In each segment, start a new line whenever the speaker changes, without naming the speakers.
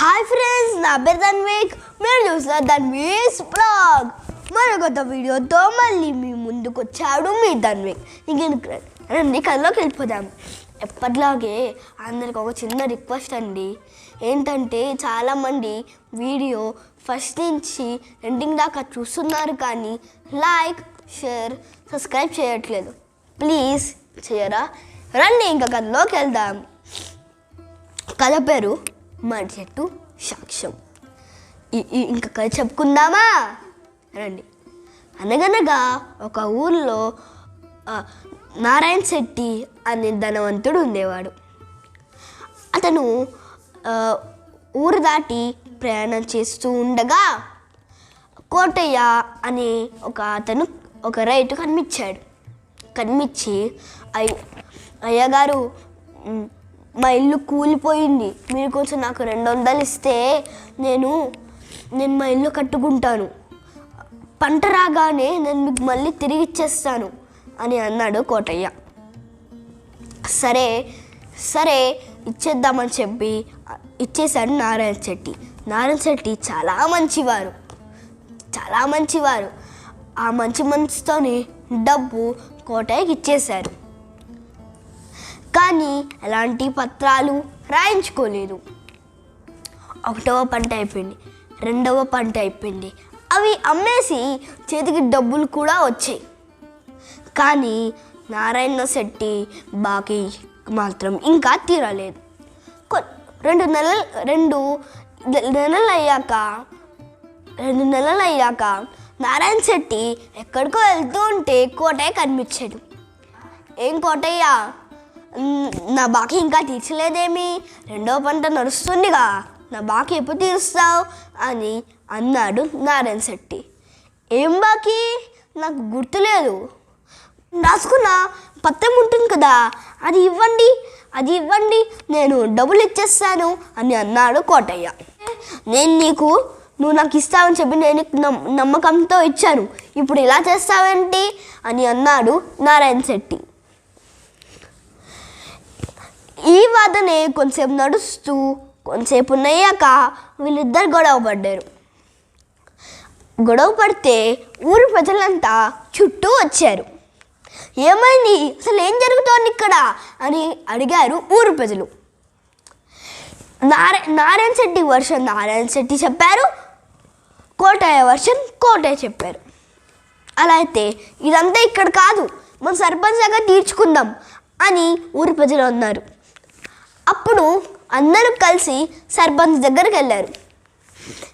Hi friends నా పేరు ధన్విక్ మీరు చూసిన ధన్వీస్ బ్లాగ్ మరి కొత్త వీడియోతో మళ్ళీ మీ ముందుకు వచ్చాడు మీ ధన్విక్ ఇంక రండి కల్లోకి వెళ్ళిపోదాం. ఎప్పటిలాగే అందరికి ఒక చిన్న రిక్వెస్ట్ అండి. ఏంటంటే చాలామంది వీడియో ఫస్ట్ నుంచి ఎండింగ్ దాకా చూస్తున్నారు కానీ లైక్ షేర్ సబ్స్క్రైబ్ చేయట్లేదు. ప్లీజ్ చేయరా? రండి ఇంకా కథలోకి వెళ్దాం. కథ పేరు మడి చెట్టు సాక్ష్యం ఇంకా కథ చెప్పుకుందామా? రండి. అనగనగా ఒక ఊర్లో నారాయణ శెట్టి అనే ధనవంతుడు ఉండేవాడు. అతను ఊరు దాటి ప్రయాణం చేస్తూ ఉండగా కోటయ్య అనే ఒక అతను ఒక రైతు కనిపించాడు. కనిపించి అయ్య అయ్యగారు మా ఇల్లు కూలిపోయింది. మీరు కొంచెం నాకు రెండు వందలు ఇస్తే నేను నేను మా ఇల్లు కట్టుకుంటాను. పంట రాగానే నేను మీకు మళ్ళీ తిరిగి ఇచ్చేస్తాను అని అన్నాడు కోటయ్య. సరే సరే ఇచ్చేద్దామని చెప్పి ఇచ్చేశాడు నారాయణ శెట్టి. నారాయణ శెట్టి చాలా మంచివారు. చాలా మంచివారు. ఆ మంచి మనసుతోనే డబ్బు కోటయ్యకి ఇచ్చేశారు. కానీ ఎలాంటి పత్రాలు రాయించుకోలేదు. ఒకటవ పంట అయిపోయింది రెండవ పంట అయిపోయింది. అవి అమ్మేసి చేతికి డబ్బులు కూడా వచ్చాయి. కానీ నారాయణ శెట్టి బాకీ మాత్రం ఇంకా తీరలేదు. రెండు నెలలు రెండు నెలలు అయ్యాక రెండు నెలలు అయ్యాక నారాయణ శెట్టి ఎక్కడికో వెళ్తూ ఉంటే కోటయ్య కనిపించాడు. ఏం కోటయ్య? నా బాకీ ఇంకా తీర్చలేదేమి? రెండో పంట నడుస్తుందిగా. నా బాకీ ఎప్పుడు తీరుస్తావు? అని అన్నాడు నారాయణ శెట్టి. ఏం బాకీ? నాకు గుర్తులేదు రాసుకున్న పత్రం ఉంటుంది కదా. అది ఇవ్వండి అది ఇవ్వండి. నేను డబ్బులు ఇచ్చేస్తాను అని అన్నాడు కోటయ్య. నేను నీకు నువ్వు నాకు ఇస్తావని చెప్పి నేను నమ్మకంతో ఇచ్చాను. ఇప్పుడు ఇలా చేస్తావేంటి? అని అన్నాడు నారాయణ శెట్టి. ఈ వాదనే కొంచెం నడుస్తూ కొంచెంసేపు నయ్యాక వీళ్ళిద్దరు గొడవ పడ్డారు. గొడవ పడితే ఊరు ప్రజలంతా చుట్టూ వచ్చారు. ఏమైంది? అసలు ఏం జరుగుతోంది ఇక్కడ? అని అడిగారు ఊరు ప్రజలు. నారా నారాయణ శెట్టి వర్షం నారాయణ శెట్టి చెప్పారు. కోటయ్య వర్షన్ కోటయ్య చెప్పారు. అలా అయితే ఇదంతా ఇక్కడ కాదు మన సర్పంచ్ దగ్గర తీర్చుకుందాం అని ఊరి ప్రజలు అన్నారు. అప్పుడు అందరూ కలిసి సర్పంచ్ దగ్గరికి వెళ్ళారు.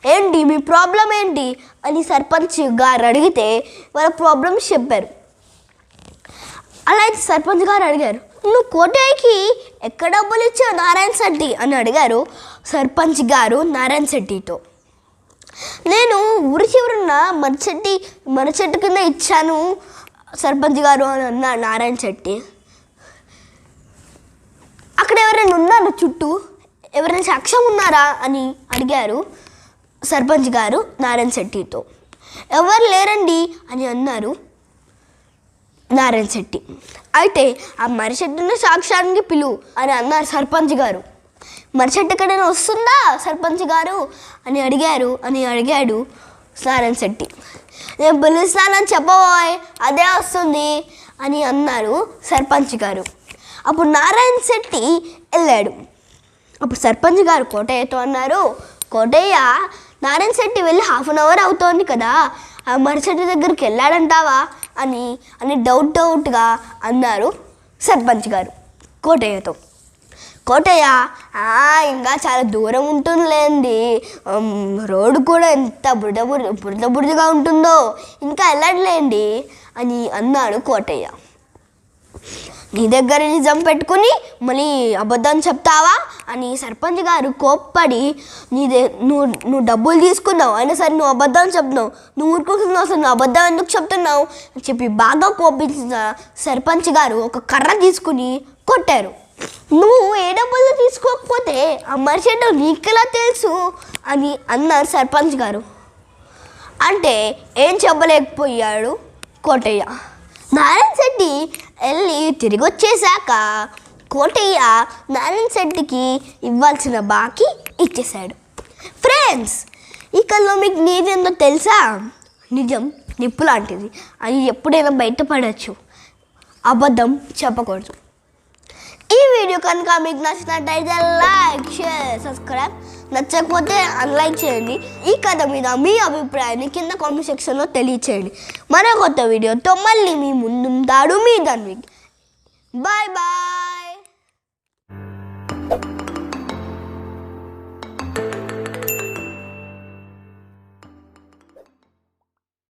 ఏంటి మీ ప్రాబ్లం ఏంటి? అని సర్పంచ్ గారు అడిగితే వాళ్ళ ప్రాబ్లమ్స్ చెప్పారు. అలా అయితే సర్పంచ్ గారు అడిగారు నువ్వు కోటయ్యకి ఎక్కడ డబ్బులు ఇచ్చావు నారాయణ శెట్టి? అని అడిగారు సర్పంచ్ గారు నారాయణ శెట్టితో. నేను ఊరి చివరున్న మర్చెట్టి మరచెట్టు కింద ఇచ్చాను సర్పంచ్ గారు అని అన్న నారాయణ శెట్టి అక్కడ ఎవరైనా ఉన్నారు చుట్టూ? ఎవరైనా సాక్ష్యం ఉన్నారా అని అడిగారు సర్పంచ్ గారు నారాయణ శెట్టితో ఎవరు లేరండి అని అన్నారు నారాయణ శెట్టి అయితే ఆ మర్రి సాక్షానికి సాక్ష్యానికి పిలువు అని అన్నారు సర్పంచ్ గారు. మర్రి ఎక్కడైనా వస్తుందా? సర్పంచ్ గారు? అని అడిగారు అని అడిగాడు నారాయణ శెట్టి. నేను పిలుస్తానని చెప్పబోయ్ అదే వస్తుంది అని అన్నారు సర్పంచ్ గారు. అప్పుడు నారాయణ శెట్టి వెళ్ళాడు. అప్పుడు సర్పంచ్ గారు కోటయ్యతో అన్నారు కోటయ్య నారాయణ శెట్టి వెళ్ళి హాఫ్ అన్ అవర్ అవుతోంది కదా ఆ మరుసటి దగ్గరికి వెళ్ళాడంటావా? అని అని డౌట్ డౌట్గా అన్నారు సర్పంచ్ గారు కోటయ్యతో. కోటయ్య "ఆ, ఇంకా చాలా దూరం ఉంటుందిలేండి. రోడ్డు కూడా ఎంత బురద బురద బురద బురదగా ఉంటుందో ఇంకా వెళ్ళట్లేండి అని అన్నాడు కోటయ్య. నీ దగ్గర నిజం పెట్టుకుని మళ్ళీ అబద్ధం చెప్తావా అని సర్పంచ్ గారు కోప్పడి నీ నువ్వు నువ్వు డబ్బులు తీసుకున్నావు అయినా సరే నువ్వు అబద్ధం చెప్తున్నావు. నువ్వు ఊరుకుంటున్నావు అసలు నువ్వు అబద్ధం ఎందుకు చెప్తున్నావు అని చెప్పి బాగా కోపించిన సర్పంచ్ గారు ఒక కర్ర తీసుకుని కొట్టారు. నువ్వు ఏ డబ్బులు తీసుకోకపోతే ఆ మర్చెంట్ నీకెలా తెలుసు? అని అన్నారు సర్పంచ్ గారు. అంటే ఏం చెప్పలేకపోయాడు కోటయ్య. నారాయణ శెట్టి వెళ్ళి తిరిగి వచ్చేసాక కోటయ్య నారాయణ శెట్టికి ఇవ్వాల్సిన బాకీ ఇచ్చేశాడు. ఫ్రెండ్స్ ఈ కల్లో మీకు నీదేందో తెలుసా? నిజం నిప్పు లాంటిది. అది ఎప్పుడైనా బయటపడచ్చు. అబద్ధం చెప్పకూడదు. ఈ వీడియో కనుక మీకు నచ్చినట్టయితే లైక్ షేర్ సబ్స్క్రైబ్. నచ్చకపోతే అన్లైక్ చేయండి. ఈ కథ మీద మీ అభిప్రాయాన్ని కింద కామెంట్ సెక్షన్లో తెలియచేయండి. మరో కొత్త వీడియోతో మళ్ళీ మీ ముందుంటాడు మీ దాన్ని బాయ్ బాయ్.